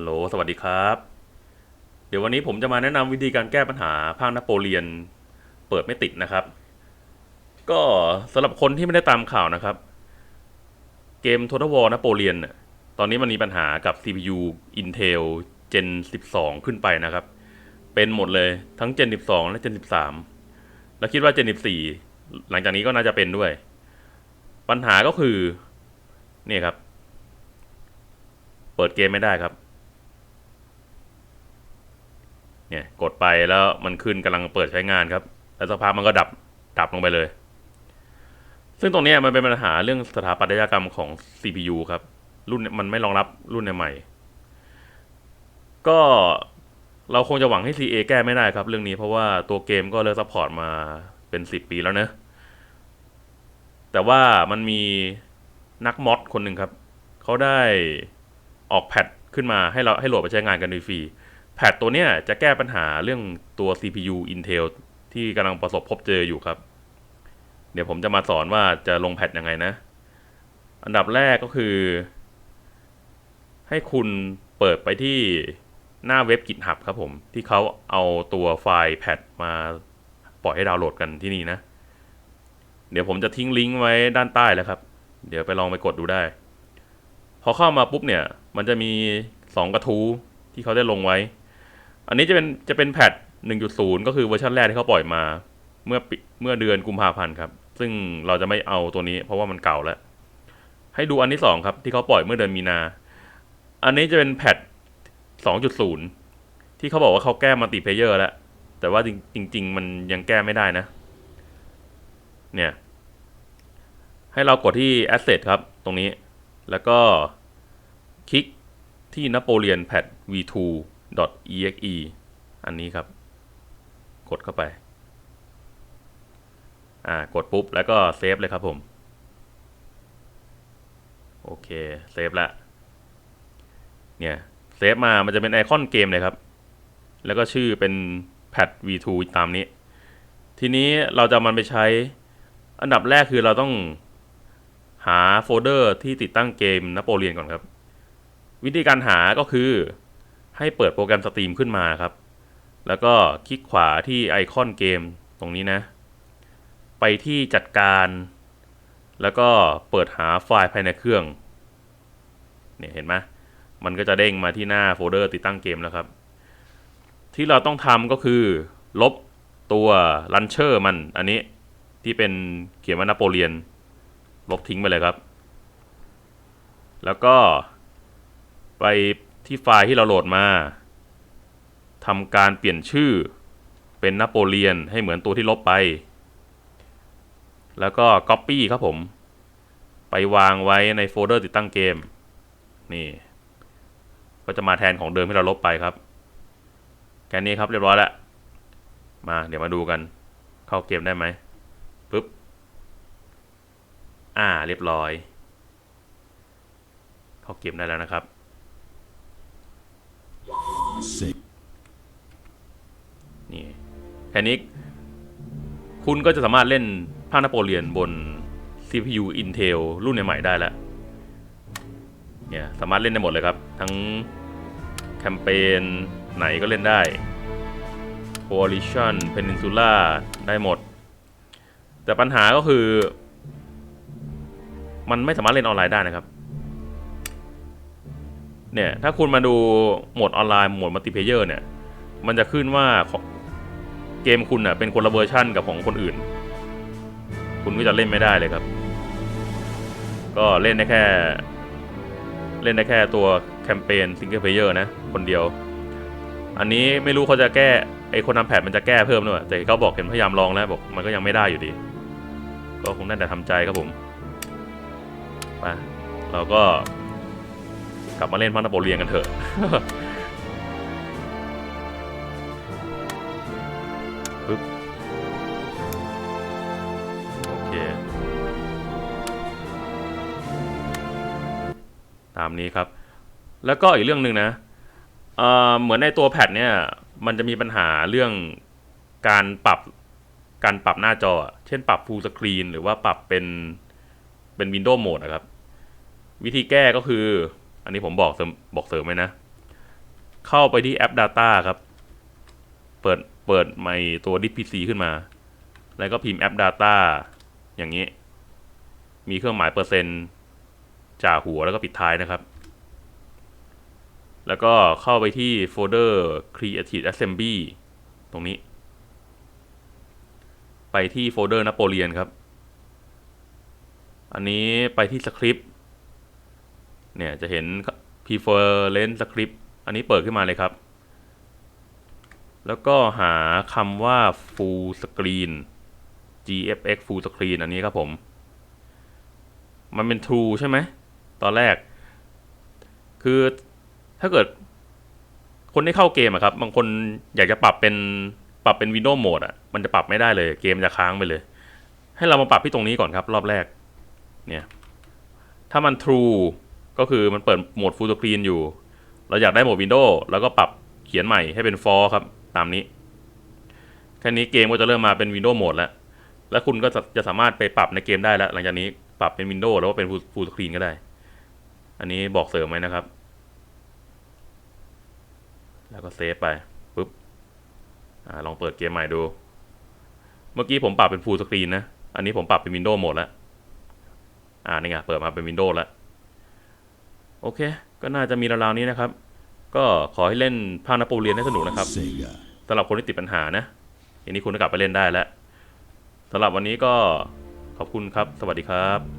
ฮัลโหล สวัสดีครับ เดี๋ยววันนี้ผมจะมาแนะนำวิธีการแก้ปัญหาภาคนโปเลียน เปิดไม่ติดนะครับ ก็สำหรับคนที่ไม่ได้ตามข่าวนะครับ เกม Total War นโปเลียนตอนนี้มันมีปัญหากับ CPU Intel Gen 12 ขึ้นไปนะครับ เป็นหมดเลยทั้ง Gen 12 และ Gen 13 แล้วคิดว่า Gen 14 หลังจากนี้ก็น่าจะเป็นด้วย ปัญหาก็คือนี่ครับ เปิดเกมไม่ได้ครับ เนี่ยกดไปแล้วมันขึ้นกำลังเปิดใช้งานครับ แล้วสักพักมันก็ดับดับลงไปเลย ซึ่งตรงนี้มันเป็นปัญหาเรื่องสถาปัตยกรรมของ CPU ครับ รุ่นมันไม่รองรับรุ่นใหม่ก็เราคงจะหวังให้ CA แก้ไม่ได้ครับ เรื่องนี้เพราะว่าตัวเกมก็เลิกซัพพอร์ตมาเป็นสิบปีแล้วเนะ แต่ว่ามันมีนักมอดคนหนึ่งครับ เขาได้ออกแพทขึ้นมาให้เราให้โหลดไปใช้งานกันฟรีๆ แพทตัวเนี้ยจะแก้ปัญหาเรื่องตัว CPU Intel ที่กำลังประสบพบเจออยู่ครับ เดี๋ยวผมจะมาสอนว่าจะลงแพทยังไงนะ อันดับแรกก็คือ ให้คุณเปิดไปที่หน้าเว็บ GitHub ครับผม ที่เขาเอาตัวไฟล์แพทมาปล่อยให้ดาวน์โหลดกันที่นี่นะ เดี๋ยวผมจะทิ้งลิงก์ไว้ด้านใต้แล้วครับ เดี๋ยวไปลองไปกดดูได้ พอเข้ามาปุ๊บเนี่ย มันจะมี 2 กระทู้ที่เขาได้ลงไว้ อันนี้จะเป็นจะเป็นแพท1.0 ก็คือเวอร์ชันแรกที่เขาปล่อยมา เมื่อเมื่อเดือนกุมภาพันธ์ครับ ซึ่งเราจะไม่เอาตัวนี้เพราะว่ามันเก่าแล้ว ให้ดูอันที่สองครับ ที่เขาปล่อยเมื่อเดือนมีนา อันนี้จะเป็นแพท2.0 ที่เขาบอกว่าเขาแก้มัลติเพเยอร์แล้ว แต่ว่าจริง ๆ มันยังแก้ไม่ได้นะ เนี่ย ให้เรากดที่ Asset ครับ ตรงนี้ แล้วก็คลิกที่ Napoleon Pad v2 exe อันนี้ครับ กดเข้าไป อ่า กดปุ๊บ แล้วก็เซฟเลยครับผม โอเค เซฟละ เนี่ย เซฟมา มันจะเป็นไอคอนเกมเลยครับ แล้วก็ชื่อเป็น pad v2 ตามนี้ ทีนี้เราจะมันไปใช้ อันดับแรกคือเราต้องหาโฟลเดอร์ที่ติดตั้งเกมนโปเลียนก่อนครับ วิธีการหาก็คือ ให้เปิดโปรแกรมสตรีมขึ้นมาครับ แล้วก็คลิกขวาที่ไอคอนเกมตรงนี้นะ ไปที่จัดการ แล้วก็เปิดหาไฟล์ภายในเครื่อง เนี่ยเห็นไหมมันก็จะเด้งมาที่หน้าโฟลเดอร์ติดตั้งเกมแล้วครับ ที่เราต้องทำก็คือ ลบตัวลันเชอร์มันอันนี้ที่เป็นเขียนว่านโปเลียน ลบทิ้งไปเลยครับ แล้วก็ไป ที่ไฟล์ที่เราโหลดมาทำการเปลี่ยนชื่อเป็นนโปเลียนให้เหมือนตัวที่ลบไป แล้วก็ Copy ครับผม ไปวางไว้ในโฟลเดอร์ติดตั้งเกม นี่ ก็จะมาแทนของเดิมที่เราลบไปครับ แค่นี้ครับเรียบร้อยแล้ว มาเดี๋ยวมาดูกัน เข้าเกมได้ไหมปึ๊บ อ่า เรียบร้อย เข้าเกมได้แล้วนะครับ นี่แค่นี้คุณก็จะสามารถเล่นภาคนโปเลียนบน CPU Intel รุ่นใหม่ได้แล้วเนี่ยสามารถเล่นได้หมดเลยครับ ทั้งแคมเปญไหนก็เล่นได้ Coalition Peninsula ได้หมด แต่ปัญหาก็คือ มันไม่สามารถเล่นออนไลน์ได้นะครับ เนี่ยถ้าคุณมาดูโหมดออนไลน์โหมดมัลติเพเยอร์เนี่ย มันจะขึ้นว่าเกมคุณอะเป็นคนละเวอร์ชันกับของคนอื่น คุณก็จะเล่นไม่ได้เลยครับ ก็เล่นได้แค่ เล่นได้แค่ตัวแคมเปญซิงเกิลเพลเยอร์นะ คนเดียว อันนี้ไม่รู้เขาจะแก้ไอคนทำแพทมันจะแก้เพิ่มด้วยแต่เขาบอกเห็นพยายามลองแล้วบอกมันก็ยังไม่ได้อยู่ดี ก็คงน่าจะทำใจครับผมไปเราก็ กลับมาเล่นพันธโปเลียนกันเถอะปึ๊บโอเค ตามนี้ครับ แล้วก็อีกเรื่องหนึ่งนะเอ่อเหมือนในตัวแพทเนี่ย มันจะมีปัญหาเรื่องการปรับการปรับหน้าจอ เช่นปรับ full screen หรือว่าปรับเป็นเป็น Windows Mode นะครับ วิธีแก้ก็คือ อันนี้ผมบอกเสริมบอกเสริมไว้นะ เข้าไปที่แอป Data ครับ เปิดเปิดไมตัว DPC ขึ้นมา แล้วก็พิมพ์แอป Data อย่างนี้ มีเครื่องหมายเปอร์เซ็นต์จ่าหัวแล้วก็ปิดท้ายนะครับ แล้วก็เข้าไปที่โฟลเดอร์ Creative Assembly ตรงนี้ ไปที่โฟลเดอร์นโปเลียนครับ อันนี้ไปที่สคริปต์ เนี่ยจะเห็น preference script อันนี้เปิดขึ้นมาเลยครับ แล้วก็หาคำว่า full screen gfx full screen อันนี้ครับผม มันเป็น true ใช่ไหม ตอนแรก คือถ้าเกิดคนที่เข้าเกมอะครับ บางคนอยากจะปรับเป็นปรับเป็น Windows Mode อะมันจะปรับไม่ได้เลยเกมจะค้างไปเลย ให้เรามาปรับที่ตรงนี้ก่อนครับ รอบแรก เนี่ย ถ้ามัน true ก็คือมันเปิดโหมด full screen อยู่ เราอยากได้โหมด Windows แล้วก็ปรับเขียนใหม่ให้เป็น for ครับ ตามนี้ แค่นี้เกมก็จะเริ่มมาเป็น Windows Mode แล้ว แล้วคุณก็จะสามารถไปปรับในเกมได้แล้ว หลังจากนี้ปรับเป็น Windows แล้วก็เป็น full full screen ก็ได้ อันนี้บอกเสริมไว้นะครับ แล้วก็เซฟไปปุ๊บอลองเปิดเกมใหม่ดู เมื่อกี้ผมปรับเป็น full screen นะ อันนี้ผมปรับเป็น Windows Mode แล้ว อ่านี่ไงเปิดมาเป็น Windows แล้ว โอเค ก็น่าจะมีราวๆนี้นะครับ ก็ขอให้เล่นภาคนโปเลียนให้สนุกนะครับ Sega. สำหรับคนที่ติดปัญหานะอย่างนี้คุณก็กลับไปเล่นได้แล้วสำหรับวันนี้ก็ขอบคุณครับ สวัสดีครับ